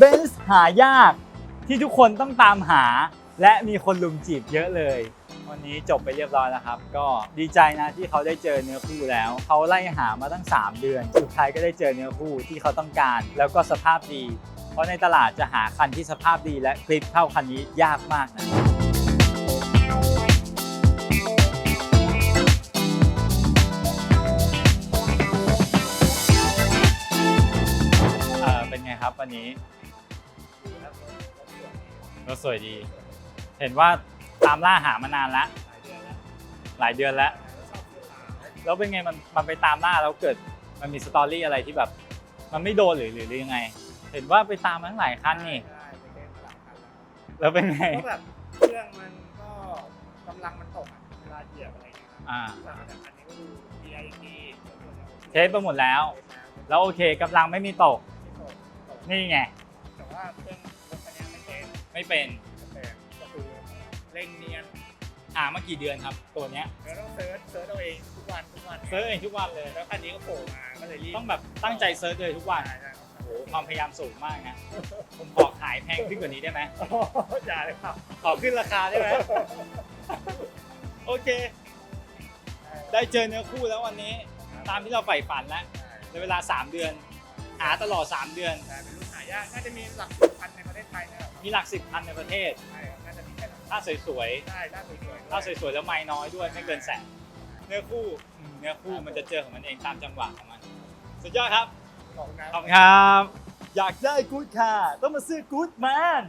เบนซ์หายากที่ทุกคนต้องตามหา และมีคนลุมจีบเยอะเลย วันนี้จบไปเรียบร้อยแล้วครับ ก็ดีใจนะที่เขาได้เจอเนื้อคู่แล้ว เขาไล่หามาตั้ง 3 เดือน สุดท้ายก็ได้เจอเนื้อคู่ที่เขาต้องการ แล้วก็สภาพดี เพราะในตลาดจะหาคันที่สภาพดีและคลิปเท่าคันนี้ยากมากนะเออเป็นไงครับวันนี้ รถสวยดี เห็นว่าตามล่าหามานานแล้วหลายเดือนแล้ว แล้วเป็นไงมันมันไปตามล่าแล้วเกิดมันมีสตอรี่อะไรที่แบบ มันไม่โดนหรือหรือหรือยังไง เห็นว่าไปตามมาตั้งหลายคันนี่ได้ไปเล่นหลายคันแล้วแล้วเป็นไง ก็แบบเครื่องมันก็กำลังมันตกอะเวลาเหยียบอะไรเงี้ยครับอ่า แต่อันนี้ก็ดู DID เทสไปหมดแล้ว แล้วโอเคกำลังไม่มีตกที่ตกตกนี่ไง แต่ว่าเครื่องรถคันนี้ ไม่เป็นไม่เป็นแต่ก็คือเร่งเนียนหามากี่เดือนครับ ตัวเนี้ยแล้วต้องเซิร์ชเซิร์ชเอาเองทุกวันทุกวันเซิร์ชเองทุกวันเลย แล้วคันนี้ก็โผล่มาก็เลยรีบต้องแบบตั้งใจเซิร์ชเลยทุกวันใช่ใช่โอ้โหความพยายามสูงมากนะ ผมขอขายแพงขึ้นกว่านี้ได้ไหมโอ้โหจ่ายเลยครับขอขึ้นราคาได้ไหมโอเค ได้เจอเนื้อคู่แล้ววันนี้ ตามที่เราใฝ่ฝันแล้วในเวลา 3 เดือน หาตลอด 3 เดือนใช่เป็นรุ่นหายาก น่าจะมีหลักสิบพันในประเทศไทยนะครับมีหลักสิบพันในประเทศ ใช่ครับน่าจะมีแค่นั้นถ้าสวยใช่ถ้าสวยๆๆถ้าสวยๆแล้วไม่น้อยด้วยไม่เกินแสนเนื้อคู่อืมเนื้อคู่มันจะเจอของมันเองตามจังหวะของมัน สุดยอดครับ ขอบคุณนะขอบคุณครับ อยากได้กู๊ดค่ะ ต้องมาซื้อกู๊ดแมน